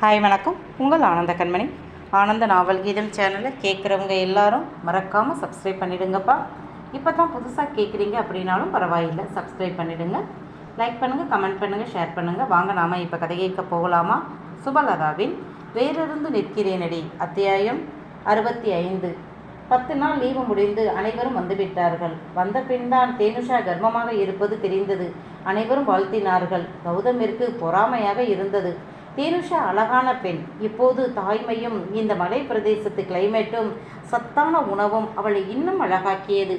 Hi வணக்கம். உங்கள் ஆனந்த கண்மணி. ஆனந்த நாவல் கீதம் சேனலை கேட்குறவங்க எல்லாரும் மறக்காமல் சப்ஸ்கிரைப் பண்ணிடுங்கப்பா. இப்போ தான் புதுசாக கேட்குறீங்க அப்படின்னாலும் பரவாயில்லை. சப்ஸ்கிரைப் பண்ணிவிடுங்க லைக் பண்ணுங்கள் கமெண்ட் பண்ணுங்கள் ஷேர் பண்ணுங்கள் வாங்க நாம் இப்போ கதை கேட்க போகலாமா? சுபலதாவின் வேறிருந்து நிற்கிறேனடி. அத்தியாயம் அறுபத்தி ஐந்து பத்து நாள் லீவு முடிந்து அனைவரும் வந்துவிட்டார்கள். வந்த பின்தான் தேனுஷா கர்ப்பமாக இருப்பது தெரிந்தது. அனைவரும் வாழ்த்தினார்கள். கௌதமிற்கு பொறாமையாக இருந்தது. தேனுஷா அழகான பெண். இப்போது தாய்மையும் இந்த மலை பிரதேசத்து கிளைமேட்டும் சத்தான உணவும் அவளை இன்னும் அழகாக்கியது.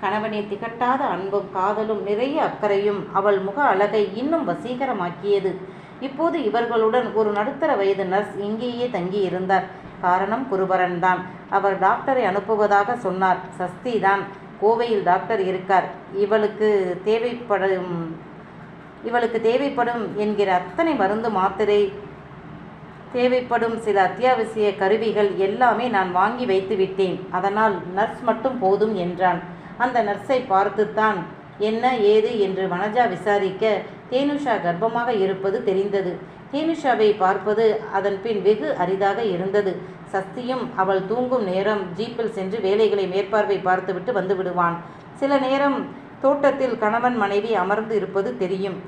கணவனை திகட்டாத அன்பும் காதலும் நிறைய அக்கறையும் அவள் முக அழகை இன்னும் வசீகரமாக்கியது. இப்போது இவர்களுடன் ஒரு நடுத்தர வயது நர்ஸ் இங்கேயே தங்கி இருந்தார் காரணம் குருபரன் தான். அவர் டாக்டரை அனுப்புவதாக சொன்னார். சஸ்தி தான். கோவையில் டாக்டர் இருக்கார். இவளுக்கு தேவைப்படும் இவளுக்கு தேவைப்படும் என்கிற அத்தனை மருந்து மாத்திரை தேவைப்படும் சில அத்தியாவசிய கருவிகள் எல்லாமே நான் வாங்கி வைத்து விட்டேன். அதனால் நர்ஸ் மட்டும் போதும் என்றான். அந்த நர்ஸை பார்த்துத்தான் என்ன ஏது என்று வனஜா விசாரிக்க தேனுஷா கர்ப்பமாக இருப்பது தெரிந்தது. தேனுஷாவை பார்ப்பது அதன் பின் வெகு அரிதாக இருந்தது. சஸ்தியும் அவள் தூங்கும் நேரம் ஜீப்பில் சென்று வேலைகளை மேற்பார்வை பார்த்துவிட்டு வந்து விடுவான். சில நேரம் தோட்டத்தில் கணவன் மனைவி அமர்ந்து இருப்பது தெரியும்.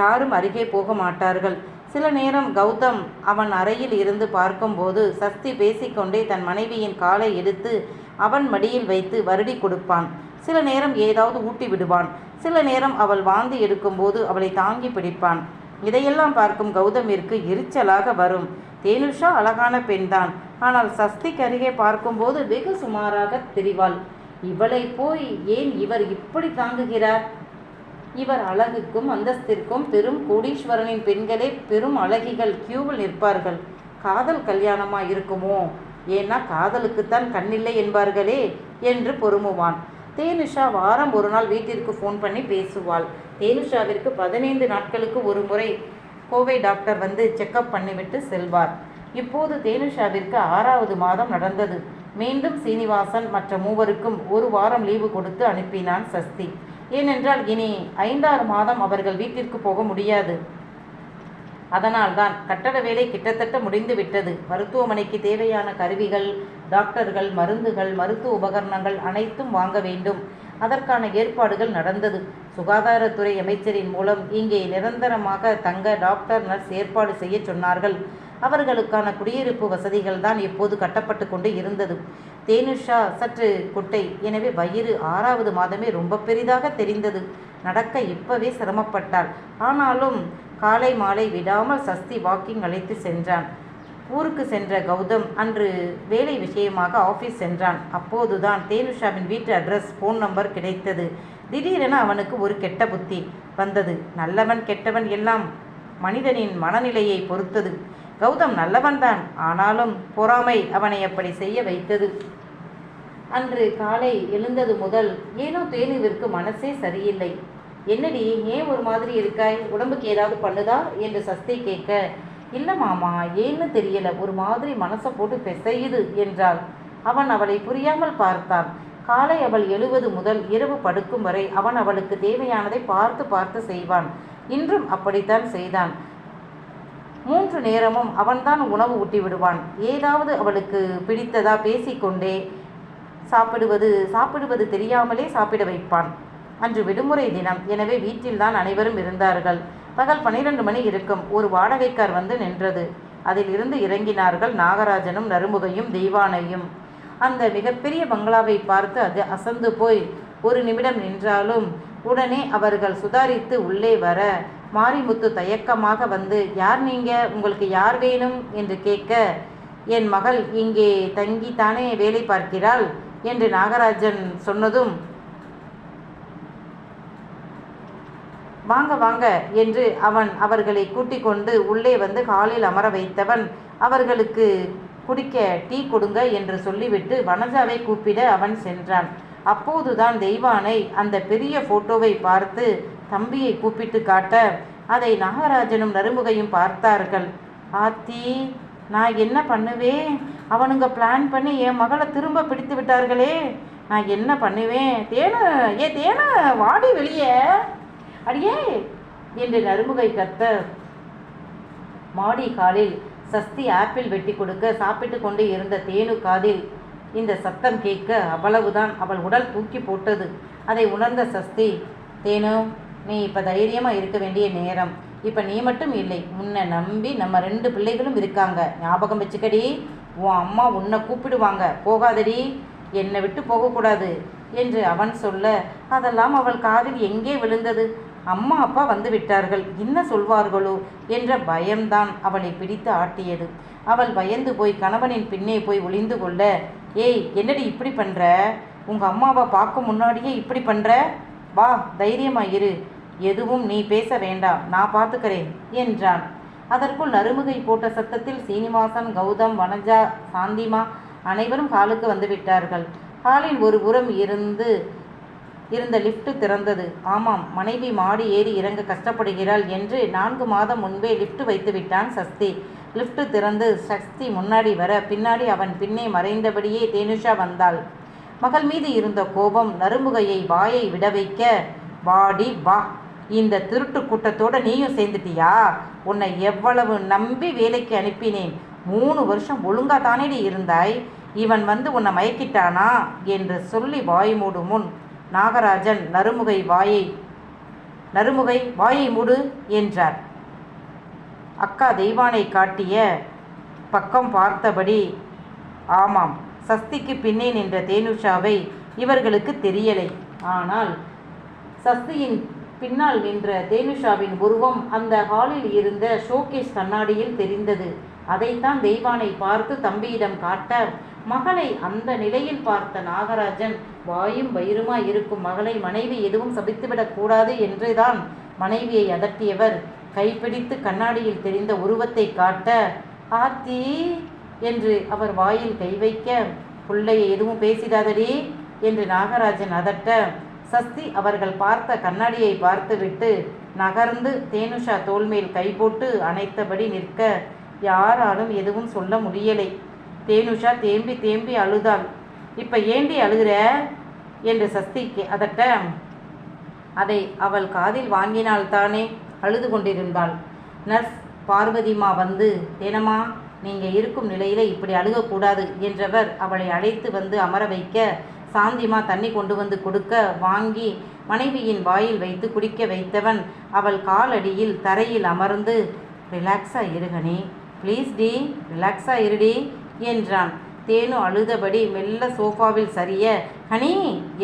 யாரும் அருகே போக மாட்டார்கள். சில நேரம் கௌதம் அவன் அறையில் இருந்து பார்க்கும்போது சஸ்தி பேசிக்கொண்டே தன் மனைவியின் காலை எடுத்து அவன் மடியில் வைத்து வருடி கொடுப்பான். சில நேரம் ஏதாவது ஊட்டி விடுவான். சில நேரம் அவள் வாந்தி எடுக்கும்போது அவளை தாங்கி பிடிப்பான். இதையெல்லாம் பார்க்கும் கௌதமிற்கு எரிச்சலாக வரும். தேனுஷா அழகான பெண்தான். ஆனால் சஸ்திக்கு அருகே பார்க்கும்போது வெகு சுமாராக தெரிவாள். இவளை போய் ஏன் இவர் இப்படி தாங்குகிறார்? இவர் அழகுக்கும் அந்தஸ்திற்கும் பெரும் கோடீஸ்வரனின் பெண்களே பெரும் அழகிகள் கியூவில் நிற்பார்கள். காதல் கல்யாணமா இருக்குமோ? ஏன்னா காதலுக்குத்தான் கண்ணில்லை என்பார்களே என்று பொறுமுவான். தேனுஷா வாரம் ஒரு நாள் வீட்டிற்கு ஃபோன் பண்ணி பேசுவாள். தேனுஷாவிற்கு பதினைந்து நாட்களுக்கு ஒரு முறை கோவை டாக்டர் வந்து செக்கப் பண்ணிவிட்டு செல்வார். இப்போது தேனுஷாவிற்கு ஆறாவது மாதம் நடந்தது. மீண்டும் சீனிவாசன் மற்ற மூவருக்கும் ஒரு வாரம் லீவு கொடுத்து அனுப்பினான் சஸ்தி. ஏனென்றால் இனி ஐந்தாறு மாதம் அவர்கள் வீட்டிற்கு போக முடியாது. அதனால்தான் கட்டட வேலை கிட்டத்தட்ட முடிந்து விட்டது. மருத்துவமனைக்கு தேவையான கருவிகள் டாக்டர்கள் மருந்துகள் மருத்துவ உபகரணங்கள் அனைத்தும் வாங்க வேண்டும். அதற்கான ஏற்பாடுகள் நடந்தது. சுகாதாரத்துறை அமைச்சரின் மூலம் இங்கே நிரந்தரமாக தங்க டாக்டர் நர்ஸ் ஏற்பாடு செய்ய சொன்னார்கள். அவர்களுக்கான குடியிருப்பு வசதிகள் தான் இப்போது கட்டப்பட்டு கொண்டு இருந்தது. தேனுஷா சற்று குட்டை. எனவே வயிறு ஆறாவது மாதமே ரொம்ப பெரிதாக தெரிந்தது. நடக்க இப்பவே சிரமப்பட்டாள். ஆனாலும் காலை மாலை விடாமல் சஸ்தி வாக்கிங் அழைத்து சென்றான். ஊருக்கு சென்ற கௌதம் அன்று வேலை விஷயமாக ஆஃபீஸ் சென்றான். அப்போதுதான் தேனுஷாவின் வீட்டு அட்ரஸ் ஃபோன் நம்பர் கிடைத்தது. திடீரென அவனுக்கு ஒரு கெட்ட புத்தி வந்தது. நல்லவன் கெட்டவன் எல்லாம் மனிதனின் மனநிலையை பொறுத்தது. கௌதம் நல்லவன்தான். ஆனாலும் பொறாமை அவனை அப்படி செய்ய வைத்தது. அன்று காலை எழுந்தது முதல் ஏனோ தேனுவிற்கு மனசே சரியில்லை. என்னடி ஏன் ஒரு மாதிரி இருக்காய்? உடம்புக்கு ஏதாவது பண்ணுதா? என்று சஸ்தி கேட்க இல்லை மாமா ஏன்னு தெரியல. ஒரு மாதிரி மனசை போட்டு பெசையுது என்றாள். அவன் அவளை புரியாமல் பார்த்தான். காலை அவள் எழுவது முதல் இரவு படுக்கும் வரை அவன் அவளுக்கு தேவையானதை பார்த்து பார்த்து செய்வான். இன்றும் அப்படித்தான் செய்தான். மூன்று நேரமும் அவன்தான் உணவு ஊட்டி விடுவான். ஏதாவது அவளுக்கு பிடித்ததா பேசிக்கொண்டே சாப்பிடுவது சாப்பிடுவது தெரியாமலே சாப்பிட வைப்பான். அன்று விடுமுறை தினம். எனவே வீட்டில்தான் அனைவரும் இருந்தார்கள். பகல் பன்னிரண்டு மணி இருக்கும். ஒரு வாடகைக்கார் வந்து நின்றது. அதில் இருந்து இறங்கினார்கள் நாகராஜனும் நறுமுகையும் தெய்வானையும். அந்த மிகப்பெரிய பங்களாவை பார்த்து அது அசந்து போய் ஒரு நிமிடம் நின்றாலும் உடனே அவர்கள் சுதாரித்து உள்ளே வர மாரிமுத்து தயக்கமாக வந்து யார் நீங்க? உங்களுக்கு யார் வேணும்? என்று கேட்க என் மகள் இங்கே தங்கி தானே வேலை பார்க்கிறாள்? என்று நாகராஜன் சொன்னதும் வாங்க வாங்க என்று அவன் அவர்களை கூட்டிக் கொண்டு உள்ளே வந்து ஹாலில் அமர வைத்தவன் அவர்களுக்கு குடிக்க டீ கொடுங்க என்று சொல்லிவிட்டு வனஜாவை கூப்பிட அவன் சென்றான். அப்போதுதான் தெய்வானை அந்த பெரிய போட்டோவை பார்த்து தம்பியை கூப்பிட்டு காட்ட அதை நாகராஜனும் நறுமுகையும் பார்த்தார்கள். ஆத்தி நான் என்ன பண்ணுவேன்? அவனுங்க பிளான் பண்ணி என் மகளை திரும்ப பிடித்து விட்டார்களே. நான் என்ன பண்ணுவேன்? தேன ஏ தேன வாடி வெளியே. அடியே என்று நறுமுகை கத்த மாடி காலில் சஸ்தி ஆப்பிள் வெட்டி கொடுக்க சாப்பிட்டு கொண்டு இருந்த தேனு காதில் இந்த சத்தம் கேட்க அவ்வளவுதான் அவள் உடல் தூக்கி போட்டது. அதை உணர்ந்த சஸ்தி தேனு நீ இப்போ தைரியமாக இருக்க வேண்டிய நேரம். இப்போ நீ மட்டும் இல்லை உன்னை நம்பி நம்ம ரெண்டு பிள்ளைகளும் இருக்காங்க. ஞாபகம் வச்சுக்கடி. உன் அம்மா உன்னை கூப்பிடுவாங்க. போகாதடி. என்னை விட்டு போகக்கூடாது என்று அவன் சொல்ல அதெல்லாம் அவள் காதில் எங்கே விழுந்தது? அம்மா அப்பா வந்து விட்டார்கள். என்ன சொல்வார்களோ? என்ற பயம்தான் அவளை பிடித்து ஆட்டியது. அவள் பயந்து போய் கணவனின் பின்னே போய் ஒளிந்து கொள்ள ஏய் என்னடி இப்படி பண்ணுற உங்கள் அம்மாவை பார்க்க முன்னாடியே இப்படி பண்ணுற வா தைரியமாக இரு. எதுவும் நீ பேச வேண்டாம் நான் பார்த்துக்கிறேன் என்றான். அதற்குள் நறுமுகை போட்ட சத்தத்தில் சீனிவாசன் கௌதம் வனஜா சாந்திமா அனைவரும் ஹாலுக்கு வந்து விட்டார்கள். ஒரு புறம் இருந்து இருந்த லிஃப்ட் திறந்தது. ஆமாம் மனைவி மாடி ஏறி இறங்க கஷ்டப்படுகிறாள் என்று நான்கு மாதம் முன்பே லிஃப்ட் வைத்து விட்டான் சஸ்தி. லிஃப்ட் திறந்து சக்தி முன்னாடி வர பின்னாடி அவன் பின்னே மறைந்தபடியே தேனுஷா வந்தாள். மகள் மீது இருந்த கோபம் நறுமுகையை வாயை விட வைக்க வாடி வா. இந்த திருட்டு கூட்டத்தோட நீயும் சேர்ந்துட்டியா? உன்னை எவ்வளவு நம்பி வேலைக்கு அனுப்பினேன். மூணு வருஷம் ஒழுங்கா தானேடி இருந்தாய். இவன் வந்து உன்னை மயக்கிட்டானா? என்று சொல்லி வாய் மூடும் முன் நாகராஜன் நறுமுகை வாயை நறுமுகை வாயை மூடு என்றார். அக்கா தெய்வானை காட்டிய பக்கம் பார்த்தபடி ஆமாம் சஸ்திக்கு பின்னே நின்ற தேனுஷாவை இவர்களுக்கு தெரியலை. ஆனால் சஸ்தியின் பின்னால் நின்ற தேனுஷாவின் உருவம் அந்த ஹாலில் இருந்த ஷோகேஸ் கண்ணாடியில் தெரிந்தது. அதைத்தான் தெய்வானை பார்த்து தம்பியிடம் காட்ட மகளை அந்த நிலையில் பார்த்த நாகராஜன் வாயும் வயிறுமாய் இருக்கும் மகளை மனைவி எதுவும் சபித்துவிடக் கூடாது என்றுதான் மனைவியை அதட்டியவர். கைப்பிடித்து கண்ணாடியில் தெரிந்த உருவத்தை காட்ட ஆத்தி என்று அவர் வாயில் கை வைக்க பிள்ளையை எதுவும் பேசிடாதடி என்று நாகராஜன் அதட்ட சஸ்தி அவர்கள் பார்த்த கண்ணாடியை பார்த்துவிட்டு நகர்ந்து தேனுஷா தோல்மேல் கை போட்டு அணைத்தபடி நிற்க யாராலும் எதுவும் சொல்ல முடியலை. தேனுஷா தேம்பி தேம்பி அழுதாள். இப்ப ஏண்டி அழுகிற? என்று சஸ்திக்கு அதட்ட அதை அவள் காதில் வாங்கினால்தானே அழுது கொண்டிருந்தாள். நர்ஸ் பார்வதிமா வந்து ஏனம்மா நீங்கள் இருக்கும் நிலையில் இப்படி அழுகக்கூடாது என்றவர் அவளை அழைத்து வந்து அமர வைக்க சாந்திமா தண்ணி கொண்டு வந்து கொடுக்க வாங்கி மனைவியின் வாயில் வைத்து குடிக்க வைத்தவன் அவள் காலடியில் தரையில் அமர்ந்து ரிலாக்ஸாக இருகனே ப்ளீஸ் டி ரிலாக்ஸாக இருடி என்றான். தேனு அழுதபடி மெல்ல சோஃபாவில் சரிய ஹனி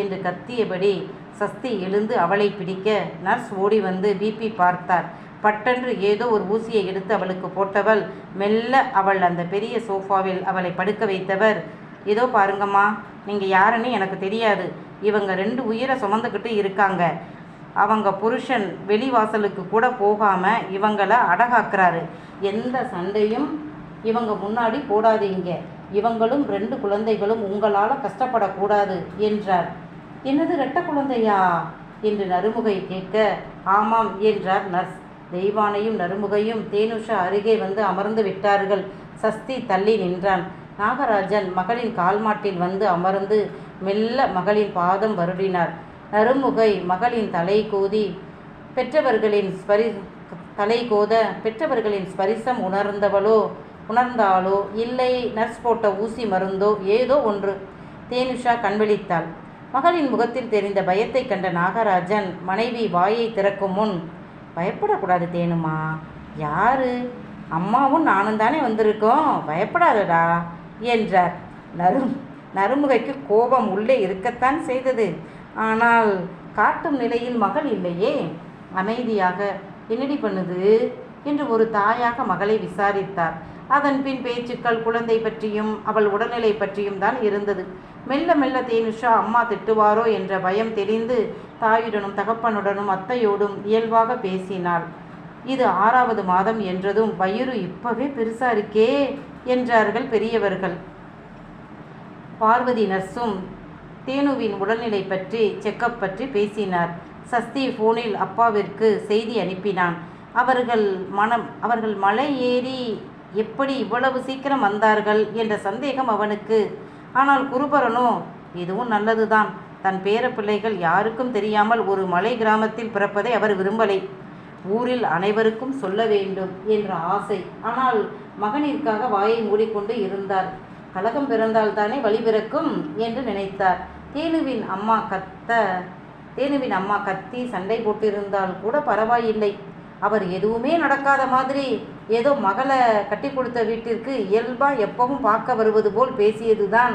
என்று கத்தியபடி சஸ்தி எழுந்து அவளை பிடிக்க நர்ஸ் ஓடி வந்து பிபி பார்த்தார். பட்டென்று ஏதோ ஒரு ஊசியை எடுத்து அவளுக்கு போட்டவள் மெல்ல அவள் அந்த பெரிய சோஃபாவில் அவளை படுக்க வைத்தவர். இதோ பாருங்கம்மா நீங்கள் யாருன்னு எனக்கு தெரியாது. இவங்க ரெண்டு உயிரை சுமந்துக்கிட்டு இருக்காங்க. அவங்க புருஷன் வெளிவாசலுக்கு கூட போகாமல் இவங்களை அடகாக்குறாரு. எந்த சண்டையும் இவங்க முன்னாடி போடாதீங்க. இவங்களும் ரெண்டு குழந்தைகளும் உங்களால் கஷ்டப்படக்கூடாது என்றார். என்னது ரெட்ட குழந்தையா? என்று நறுமுகை கேட்க ஆமாம் என்றார் நர்ஸ். தெய்வானையும் நறுமுகையும் தேனுஷா அருகே வந்து அமர்ந்து விட்டார்கள். சஸ்தி தள்ளி நின்றான். நாகராஜன் மகளின் கால்மாட்டில் வந்து அமர்ந்து மெல்ல மகளின் பாதம் வருடினார். நறுமுகை மகளின் தலை கோதி பெற்றவர்களின் ஸ்பரி தலை கோத பெற்றவர்களின் ஸ்பரிசம் உணர்ந்தவளோ உணர்ந்தாலோ இல்லை நர்ஸ் போட்ட ஊசி மருந்தோ ஏதோ ஒன்று. தேனுஷா கண்விழித்தாள். மகளின் முகத்தில் தெரிந்த பயத்தை கண்ட நாகராஜன் மனைவி வாயை திறக்கும் முன் பயப்படக்கூடாது தேனுமா? யாரு? அம்மாவும் நானும் தானே வந்திருக்கோம். பயப்படாதடா என்றார். நரும் நறுமுகைக்கு கோபம் உள்ளே இருக்கத்தான் செய்தது. ஆனால் காட்டும் நிலையில் மகள் இல்லையே. அமைதியாக என்னடி பண்ணுது? என்று ஒரு தாயாக மகளை விசாரித்தார். அதன் பின் பேச்சுக்கள் குழந்தை பற்றியும் அவள் உடல்நிலை பற்றியும் தான் இருந்தது. மெல்ல மெல்ல தேனுஷா அம்மா திட்டுவாரோ என்ற பயம் தெரிந்து தாயுடனும் தகப்பனுடனும் அத்தையோடும் இயல்பாக பேசினாள். இது ஆறாவது மாதம் என்றதும் வயிறு இப்பவே பெருசா இருக்கே என்றார்கள் பெரியவர்கள். பார்வதி நர்ஸும் தேனுவின் உடல்நிலை பற்றி செக்கப் பற்றி பேசினார். சஸ்தி ஃபோனில் அப்பாவிற்கு செய்தி அனுப்பினான். அவர்கள் மனம் அவர்கள் மலை ஏறி எப்படி இவ்வளவு சீக்கிரம் வந்தார்கள் என்ற சந்தேகம் அவனுக்கு ஆனால் குருபரனோ இதுவும் நல்லதுதான். தன் பேர பிள்ளைகள் யாருக்கும் தெரியாமல் ஒரு மலை கிராமத்தில் பிறப்பதை அவர் விரும்பலை. ஊரில் அனைவருக்கும் சொல்ல வேண்டும் என்ற ஆசை. ஆனால் மகனிற்காக வாயை மூடிக்கொண்டு இருந்தார். கலகம் பிறந்தால்தானே வழி பிறக்கும் என்று நினைத்தார். தேனுவின் அம்மா கத்த தேனுவின் அம்மா கத்தி சண்டை போட்டிருந்தால் கூட பரவாயில்லை. அவர் எதுவுமே நடக்காத மாதிரி ஏதோ மகளை கட்டி கொடுத்த வீட்டிற்கு இயல்பாக எப்பவும் பார்க்க வருவது போல் பேசியது தான்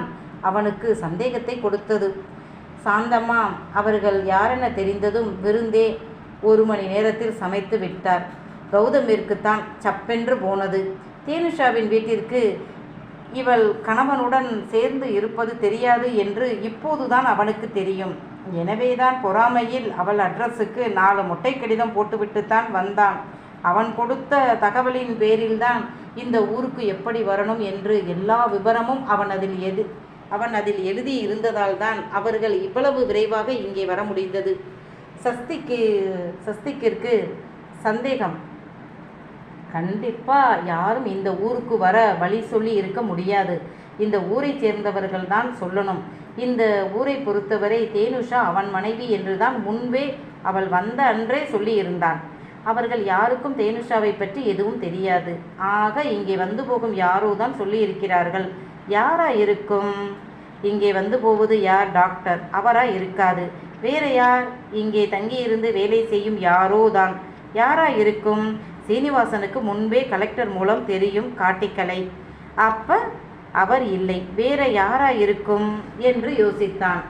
அவனுக்கு சந்தேகத்தை கொடுத்தது. சாந்தம்மா அவர்கள் யாரென தெரிந்ததும் விருந்தே ஒரு மணி நேரத்தில் சமைத்து விட்டார். கௌதமிற்குத்தான் சப்பென்று போனது. தேனுஷாவின் வீட்டிற்கு இவள் கணவனுடன் சேர்ந்து இருப்பது தெரியாது என்று இப்போதுதான் அவனுக்கு தெரியும். எனவேதான் பொறாமையில் அவள் அட்ரஸுக்கு நாலு மொட்டை கடிதம் போட்டுவிட்டுத்தான் வந்தான். அவன் கொடுத்த தகவலின் பேரில்தான் இந்த ஊருக்கு எப்படி வரணும் என்று எல்லா விவரமும் அவன் அதில் எது அவன் அதில் எழுதி இருந்ததால் தான் அவர்கள் இவ்வளவு விரைவாக இங்கே வர முடிந்தது. சஸ்திக்கு சஸ்திக்கிற்கு சந்தேகம். கண்டிப்பாக யாரும் இந்த ஊருக்கு வர வழி சொல்லி இருக்க முடியாது. இந்த ஊரை சேர்ந்தவர்கள் தான் சொல்லணும். இந்த ஊரை பொறுத்தவரை தேனுஷா அவன் மனைவி என்றுதான் முன்பே அவள் வந்த அன்றே சொல்லி இருந்தான் அவர்கள் யாருக்கும் தேனுஷாவை பற்றி எதுவும் தெரியாது. ஆக இங்கே வந்து போகும் யாரோ தான் சொல்லி இருக்கிறார்கள் யாரா இருக்கும்? இங்கே வந்து போவது யார்? டாக்டர். அவரா இருக்காது. வேற யார்? இங்கே தங்கியிருந்து வேலை செய்யும் யாரோ தான். யாரா இருக்கும்? சீனிவாசனுக்கு முன்பே கலெக்டர் மூலம் தெரியும் காட்டிக்கலை. அப்போ அவர் இல்லை. வேற யாரா இருக்கும் என்று யோசித்தான்.